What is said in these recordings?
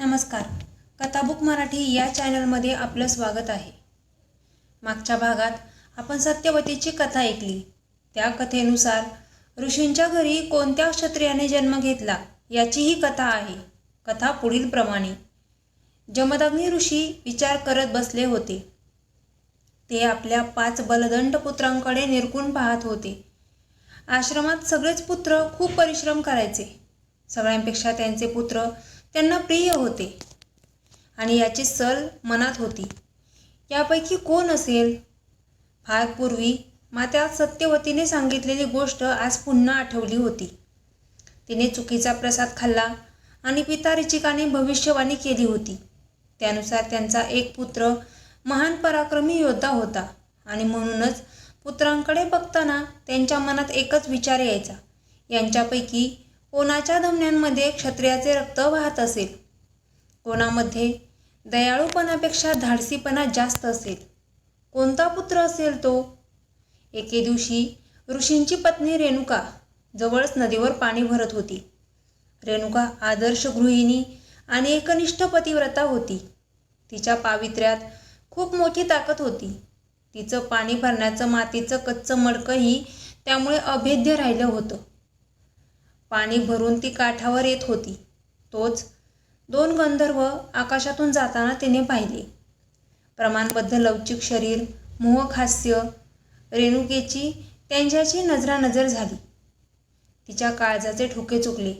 नमस्कार. कथाबुक मराठी या चॅनलमध्ये आपलं स्वागत आहे. मागच्या भागात आपण सत्यवतीची कथा ऐकली. त्या कथेनुसार ऋषींच्या घरी कोणत्या क्षत्रियाने जन्म घेतला याचीही कथा आहे. कथा पुढीलप्रमाणे जमदग्नी ऋषी विचार करत बसले होते. ते आपल्या पाच बलदंड पुत्रांकडे निरकून पाहत होते. आश्रमात सगळेच पुत्र खूप परिश्रम करायचे. सगळ्यांपेक्षा त्यांचे पुत्र त्यांना प्रिय होते. आणि याची सल मनात होती. यापैकी कोण असेल? फार पूर्वी मात्या सत्यवतीने सांगितलेली गोष्ट आज पुन्हा आठवली होती. तिने चुकीचा प्रसाद खाल्ला आणि पिता रिचिकाने भविष्यवाणी केली होती. त्यानुसार त्यांचा एक पुत्र महान पराक्रमी योद्धा होता आणि म्हणूनच पुत्रांकडे बघताना त्यांच्या मनात एकच विचार यायचा. यांच्यापैकी कोणाच्या धमन्यांमध्ये क्षत्रियाचे रक्त वाहत असेल? कोणामध्ये? दयाळूपणापेक्षा धाडसीपणा जास्त असेल. कोणता पुत्र असेल तो? एके दिवशी ऋषींची पत्नी रेणुका जवळच नदीवर पाणी भरत होती. रेणुका आदर्श गृहिणी आणि एकनिष्ठ पतिव्रता होती. तिच्या पावित्र्यात खूप मोठी ताकद होती. तिचं पाणी भरण्याचं मातीचं कच्चं मडकंही त्यामुळे अभेद्य राहिलं होतं. पाणी भरून ती काठावर येत होती. तोच दोन गंधर्व आकाशातून जाताना तिने पाहिले. प्रमाणबद्ध लवचिक शरीर मोहक हास्य रेणुकेची त्यांच्याशी नजरानजर झाली. तिच्या काळजाचे ठोके चुकले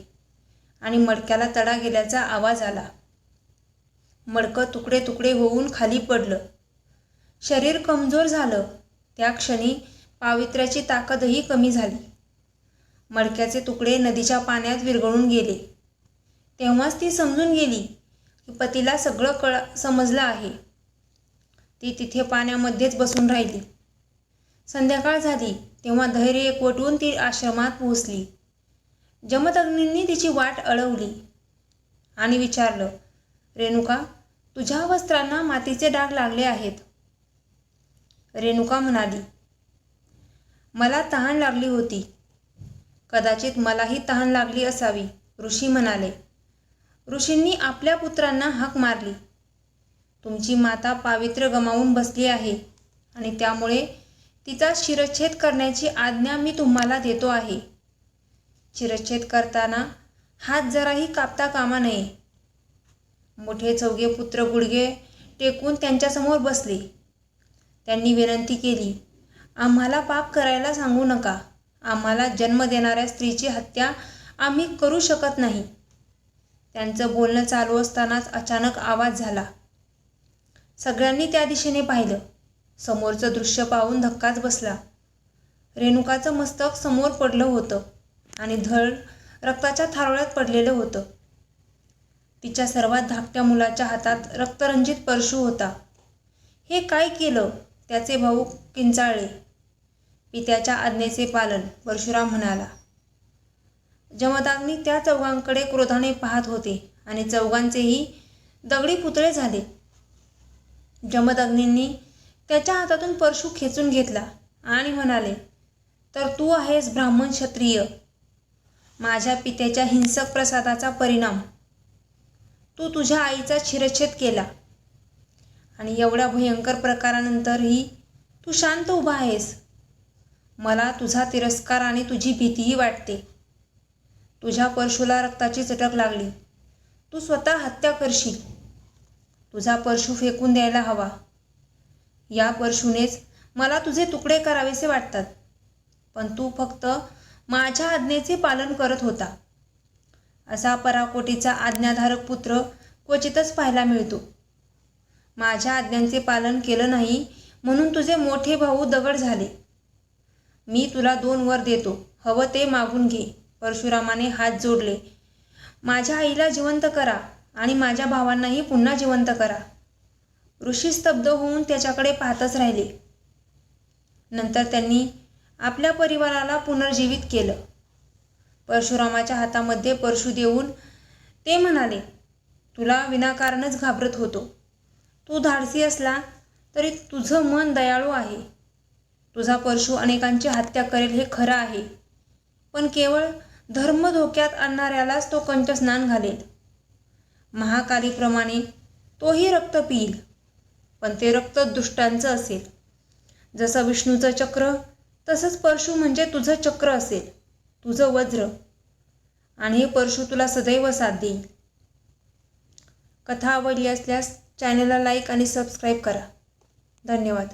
आणि मडक्याला तडा गेल्याचा आवाज आला. मडकं तुकडे तुकडे होऊन खाली पडलं. शरीर कमजोर झालं. त्या क्षणी पावित्र्याची ताकदही कमी झाली. मडक्याचे तुकडे नदीच्या पाण्यात विरघळून गेले. तेव्हाच ती समजून गेली की पतीला सगळं कळ समजलं आहे. ती तिथे पाण्यामध्येच बसून राहिली. संध्याकाळ झाली तेव्हा धैर्य एकवटून ती आश्रमात पोहोचली. जमदग्नींनी तिची वाट अळवली आणि विचारलं रेणुका तुझ्या वस्त्रांना मातीचे डाग लागले आहेत. रेणुका म्हणाली मला तहान लागली होती. कदाचित मलाही तहान लागली असावी ऋषी म्हणाले. ऋषींनी आपल्या पुत्रांना हाक मारली. तुमची माता पावित्र्य गमावून बसली आहे आणि त्यामुळे तिचा शिरच्छेद करण्याची आज्ञा मी तुम्हाला देतो आहे. शिरच्छेद करताना हात जराही कापता कामा नये. मोठे चौघे पुत्र गुडघे टेकून त्यांच्यासमोर बसले. त्यांनी विनंती केली आम्हाला पाप करायला सांगू नका. आम्हाला जन्म देणाऱ्या स्त्रीची हत्या आम्ही करू शकत नाही. त्यांचं बोलणं चालू असतानाच अचानक आवाज झाला. सगळ्यांनी त्या दिशेने पाहिलं. समोरचं दृश्य पाहून धक्काच बसला. रेणुकाचं मस्तक समोर पडलं होतं आणि धड रक्ताच्या थारोळ्यात पडलेलं होतं. तिच्या सर्वात धाकट्या मुलाच्या हातात रक्तरंजित परशू होता. हे काय केलं? त्याचे भाऊ किंचाळले. पित्याच्या आज्ञेचे पालन परशुराम म्हणाला. जमदाग्नी त्या चौघांकडे क्रोधाने पाहत होते आणि चौघांचेही दगडी पुतळे झाले. जमदग्नींनी त्याच्या हातातून परशु खेचून घेतला आणि म्हणाले तर तू आहेस ब्राह्मण क्षत्रिय. माझ्या पित्याच्या हिंसक प्रसादाचा परिणाम. तू तु तुझ्या आईचा शिरच्छेद केला. आणि एवढ्या भयंकर प्रकारानंतरही तू शांत उभा आहेस. मला तुझा तिरस्कार आणि तुझी भीतीही वाटते. तुझ्या परशूला रक्ताची चटक लागली. तू स्वतः हत्या करशील. तुझा परशू फेकून द्यायला हवा. या परशूनेच मला तुझे तुकडे करावेसे वाटतात. पण तू फक्त माझ्या आज्ञेचे पालन करत होता. असा पराकोटीचा आज्ञाधारक पुत्र क्वचितच पाहायला मिळतो. माझ्या आज्ञांचे पालन केलं नाही म्हणून तुझे मोठे भाऊ दगड झाले. मी तुला दोन वर देतो. हवं ते मागून घे. परशुरामाने हात जोडले. माझ्या आईला जिवंत करा आणि माझ्या भावांनाही पुन्हा जिवंत करा. ऋषी स्तब्ध होऊन त्याच्याकडे पाहतच राहिले. नंतर त्यांनी आपल्या परिवाराला पुनर्जीवित केलं. परशुरामाच्या हातामध्ये परशु देऊन ते म्हणाले तुला विनाकारणच घाबरत होतो. तू धाडसी असला तरी तुझं मन दयाळू आहे. तुझा परशु अनेकांची हत्या करेल हे खरं आहे. पण केवळ धर्म धोक्यात आणणाऱ्यालाच तो कंठस्नान घालेल. महाकालीप्रमाणे तोही रक्त पिईल पण ते रक्त दुष्टांचं असेल. जसं विष्णूचं चक्र तसंच परशु म्हणजे तुझं चक्र असेल तुझं वज्र. आणि हे परशु तुला सदैव साथ देईल. कथा आवडली असल्यास चॅनलला लाईक आणि सबस्क्राईब करा. धन्यवाद.